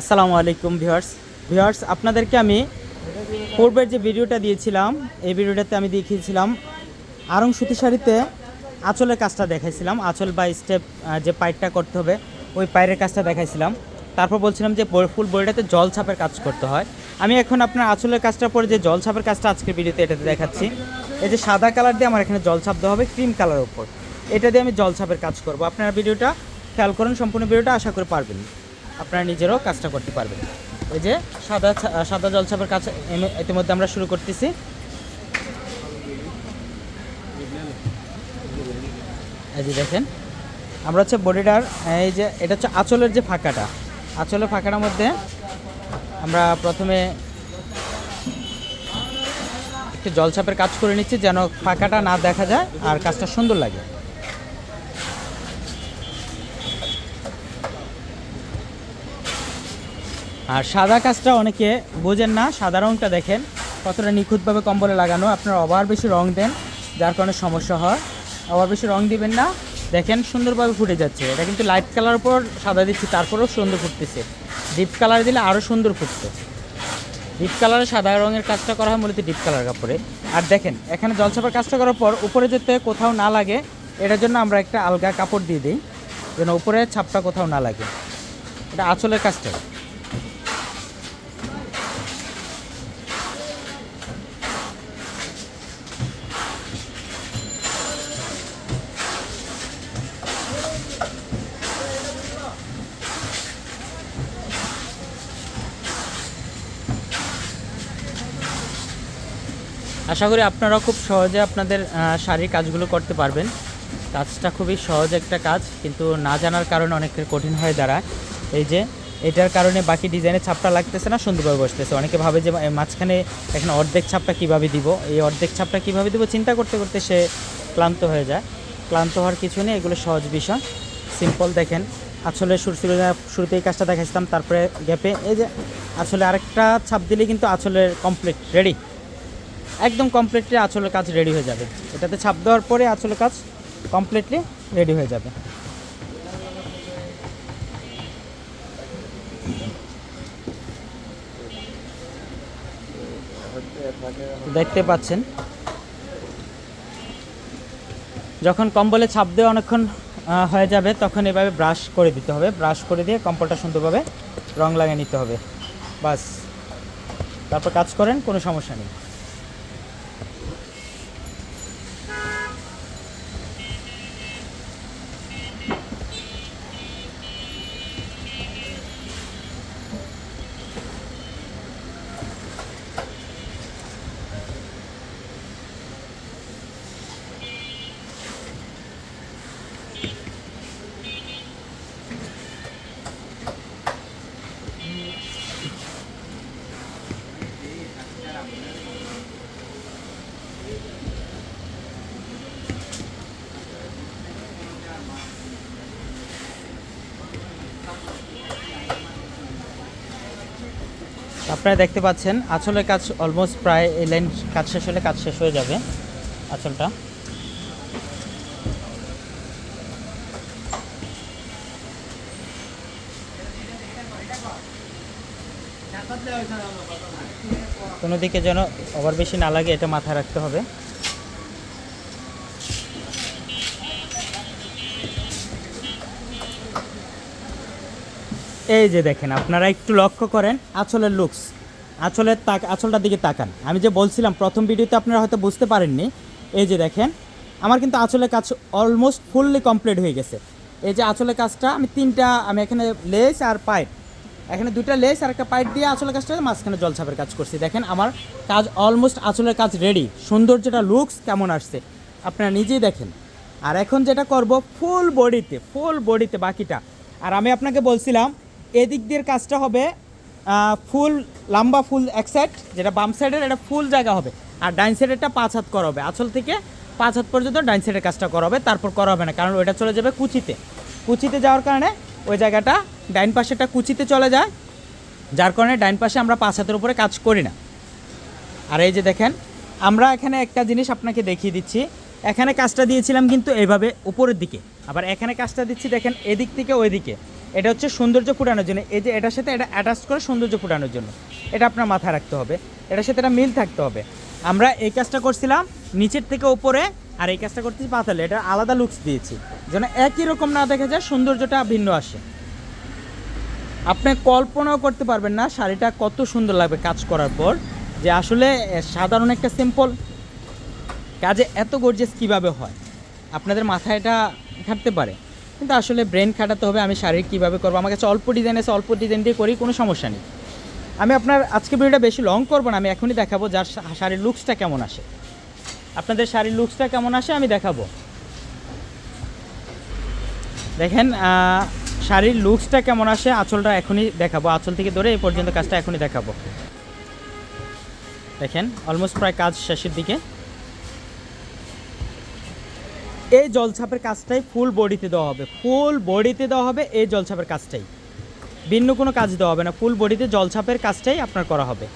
আসসালামু আলাইকুম viewers. Viewers, আপনাদেরকে আমি পূর্বের যে ভিডিওটা দিয়েছিলাম, এই ভিডিওটাতে আমি দেখিয়েছিলাম আরং সুতি শাড়িতে আঁচলের কাজটা দেখাইছিলাম, আঁচল বা স্টেপ যে পাইটটা করতে হবে, ওই পায়ের কাজটা দেখাইছিলাম। তারপর বলছিলাম যে ফুল বইটাতে জল ছাপের কাজ করতে হয়। আমি এখন আপনার আঁচলের কাজটা পরে যে জল ছাপের কাজটা আজকের ভিডিওতে এটাতে দেখাচ্ছি। এই যে সাদা কালার দিয়ে আমার এখানে জল ছাপ দেওয়া হবে ক্রিম কালার উপর। এটা দিয়ে আমি জল ছাপের কাজ করব। আপনারা ভিডিওটা খেয়াল করুন, সম্পূর্ণ ভিডিওটা আশা করে পারবেন। আপনারা নিজেরও কাজটা করতে পারবেন। এই যে সাদা সাদা জলছাপের কাজ ইতিমধ্যে আমরা শুরু করতেছি। এই যে দেখেন, আমরা হচ্ছে বডিটার, এই যে এটা হচ্ছে আঁচলের যে ফাঁকাটা। আঁচলের ফাঁকাটার মধ্যে আমরা প্রথমে একটু জলছাপের কাজ করে নিচ্ছি যেন ফাঁকাটা না দেখা যায় আর কাজটা সুন্দর লাগে। আর সাদা কাজটা অনেকে বোঝেন না, সাদা রঙটা দেখেন। কতটা নিখুঁতভাবে কম্বলে লাগানো, আপনারা ওভার বেশি রং দেন, যার কারণে সমস্যা হয়। ওভার বেশি রং দিবেন না, দেখেন সুন্দরভাবে ফুটে যাচ্ছে। এটা কিন্তু লাইট কালার উপর সাদা দিচ্ছি, তারপরেও সুন্দর ফুটতেছে। ডিপ কালার দিলে আরও সুন্দর ফুটতো। ডিপ কালারে সাদা রঙের কাজটা করা হয়, মূলত ডিপ কালার কাপড়ে। আর দেখেন, এখানে জলছাপার কাজটা করার পর উপরে যেতে কোথাও না লাগে, এটার জন্য আমরা একটা আলগা কাপড় দিয়ে দিই, যেন উপরে ছাপটা কোথাও না লাগে। এটা আঁচলের কাজটা। আশা করি আপনারা খুব সহজে আপনাদের শাড়ির কাজগুলো করতে পারবেন। কাজটা খুবই সহজ একটা কাজ, কিন্তু না জানার কারণে অনেকের কঠিন হয়ে দাঁড়ায়। এই যে, এটার কারণে বাকি ডিজাইনের ছাপটা লাগতেছে না, সুন্দরভাবে বসতেছে। অনেকে ভাবে যে মাঝখানে এখানে অর্ধেক ছাপটা কীভাবে দিব? এই অর্ধেক ছাপটা কীভাবে দিব? চিন্তা করতে করতে সে ক্লান্ত হয়ে যায়। ক্লান্ত হওয়ার কিছু নেই, এগুলো সহজ বিষয়। সিম্পল দেখেন, আসলে শুরু শুরু শুরুতে এই কাজটা দেখাইছিলাম, তারপরে গ্যাপে এই যে, আসলে আরেকটা ছাপ দিলে কিন্তু আসলের কমপ্লিট রেডি একদম কমপ্লিটলি আঁচলের কাজ রেডি হয়ে যাবে। এটাতে ছাপ দেওয়ার পরে আঁচলের কাজ কমপ্লিটলি রেডি হয়ে যাবে। দেখতে পাচ্ছেন। যখন কম্বলে ছাপ দেওয়া অনেকক্ষণ হয়ে যাবে, তখন এভাবে ব্রাশ করে দিতে হবে। ব্রাশ করে দিয়ে কম্বলটা সুন্দরভাবে রং লাগিয়ে নিতে হবে। বাস। তারপর কাজ করেন, কোনো সমস্যা নেই। আপনারা দেখতে পাচ্ছেন, আঁচলের কাজ অলমোস্ট প্রায় এই লাইন কাজ শেষ হলে কাজ শেষ হয়ে যাবে, আঁচলটা। কোনো দিকে যেন ওভার বেশি না লাগে, এটা মাথায় রাখতে হবে। এই যে দেখেন, আপনারা একটু লক্ষ্য করেন আঁচলের লুকস আঁচলের তাক আঁচলটার দিকে তাকান। আমি যে বলছিলাম, প্রথম ভিডিওতে আপনারা হয়তো বুঝতে পারেননি। এই যে দেখেন, আমার কিন্তু আঁচলের কাজ অলমোস্ট ফুললি কমপ্লিট হয়ে গেছে। এই যে আঁচলের কাজটা, আমি তিনটা, আমি এখানে লেস আর পাইপ এখানে দুইটা লেস আর একটা পাইপ দিয়ে আঁচলের কাজটা মাঝখানে জলছাপের কাজ করছি। দেখেন, আমার কাজ অলমোস্ট আঁচলের কাজ রেডি সৌন্দর্যটা লুকস কেমন আসছে? আপনারা নিজেই দেখেন। আর এখন যেটা করব ফুল বডিতে ফুল বডিতে বাকিটা। আর আমি আপনাকে বলছিলাম এদিক দিয়ে কাজটা হবে ফুল, লম্বা ফুল এক সাইড যেটা বাম সাইডের এটা ফুল জায়গা হবে। আর ডাইন সাইডেরটা পাঁচ হাত করা হবে। আঁচল থেকে পাঁচ হাত পর্যন্ত ডাইন সাইডের কাজটা করা হবে, তারপর করা হবে না, কারণ ওইটা চলে যাবে কুচিতে। কুচিতে যাওয়ার কারণে ওই জায়গাটা ডাইন পাশেটা কুচিতে চলে যায়, যার কারণে ডাইন পাশে আমরা পাঁচ হাতের উপরে কাজ করি না। আর এই যে দেখেন, আমরা এখানে একটা জিনিস আপনাকে দেখিয়ে দিচ্ছি। এখানে কাজটা দিয়েছিলাম কিন্তু এইভাবে উপরের দিকে। আবার এখানে কাজটা দিচ্ছি দেখেন, এদিক থেকে ওই দিকে এটা হচ্ছে সৌন্দর্য ফুটানোর জন্য। এই যে এটার সাথে এটা অ্যাটাচ করে সৌন্দর্য ফুটানোর জন্য। এটা আপনার মাথায় রাখতে হবে। এটার সাথে এটা মিল থাকতে হবে। আমরা এই কাজটা করছিলাম নিচের থেকে ওপরে আর এই কাজটা করতেছি পাতালে। এটা আলাদা লুকস দিয়েছি। যেন একই রকম না দেখা যায়, সৌন্দর্যটা ভিন্ন আসে। আপনি কল্পনাও করতে পারবেন না শাড়িটা কত সুন্দর লাগবে কাজ করার পর। যে আসলে সাধারণ একটা সিম্পল কাজে এত গর্জেস কীভাবে হয়? আপনাদের মাথায় এটা খাটতে পারে। কিন্তু আসলে ব্রেন খাটাতে হবে, আমি শারীরিক কীভাবে করব? আমার কাছে অল্প ডিজাইন আছে, অল্প ডিজাইন দিয়ে করি, কোনো সমস্যা নেই। আমি আপনার, আজকে ভিডিওটা বেশি লং করব না, আমি এখনই দেখাবো যার শাড়ির লুকসটা কেমন আসে। আপনাদের শাড়ির লুকসটা কেমন আসে, আমি দেখাবো। দেখেন শাড়ির লুকসটা কেমন আসে, আঁচলটা এখনই দেখাবো। আঁচল থেকে ধরে এই পর্যন্ত কাজটা এখনই দেখাবো। দেখেন অলমোস্ট প্রায় কাজ শেষের দিকে। এই জলছাপের কাজটাই ফুল বডিতে দেওয়া হবে। ফুল বডিতে দেওয়া হবে এই জলছাপের কাজটাই। ভিন্ন কোনো কাজ দেওয়া হবে না। ফুল বডিতে জলছাপের কাজটাই আপনার করা হবে।